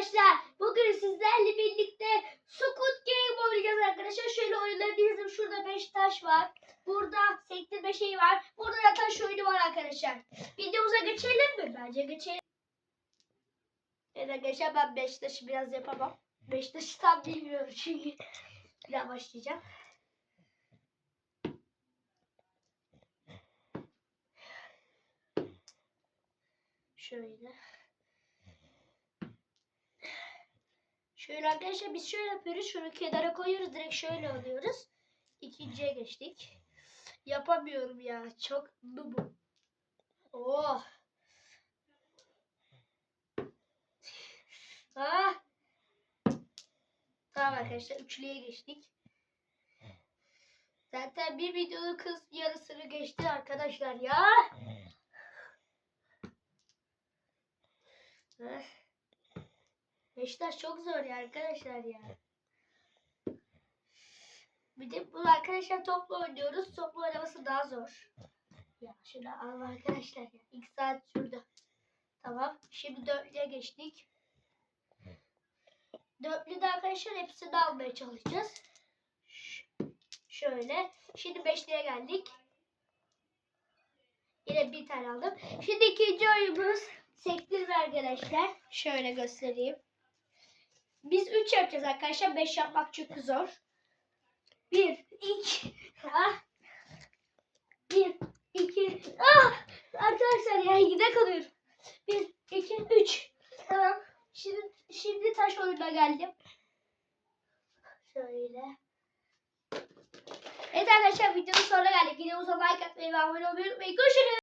arkadaşlar. Bugün sizlerle birlikte Squid Game oynayacağız arkadaşlar. Şöyle oyunları. Şurada 5 taş var. Burada sektirme şeyi var. Burada da taş oyunu var arkadaşlar. Videomuza geçelim mi? Bence geçelim. Evet arkadaşlar ben 5 taşı biraz yapamam. 5 taşı tam bilmiyorum çünkü. Bir daha başlayacağım. Şöyle. Şöyle arkadaşlar biz şöyle yapıyoruz. Şunu kenara koyuyoruz. Direkt şöyle alıyoruz. İkinciye geçtik. Yapamıyorum ya. Çok bu. Oh. Ah. Tamam arkadaşlar. Üçlüye geçtik. Zaten bir videonun kız yarısını geçti arkadaşlar ya. Eh. Beşiktaş çok zor ya arkadaşlar ya. Bir de bu arkadaşlar topla oynuyoruz. Topla oynaması daha zor. Ya şunu al arkadaşlar ya. İlk saat şurada. Tamam. Şimdi dörtlüye geçtik. Dörtlüde arkadaşlar hepsini almaya çalışacağız. Şöyle. Şimdi beşliğe geldik. Yine bir tane aldım. Şimdi ikinci oyunumuz sektirme arkadaşlar. Şöyle göstereyim. Biz 3 yapacağız arkadaşlar. 5 yapmak çok zor. 1, 2, ah. 1, 2, ah. Arkadaşlar ya gide kalıyor. 1, 2, 3. Tamam. Şimdi, şimdi taş oyununa geldim. Şöyle. Evet arkadaşlar videonun sonuna geldik. Videomuza like atmayı ve abone olmayı unutmayın. Görüşürüz.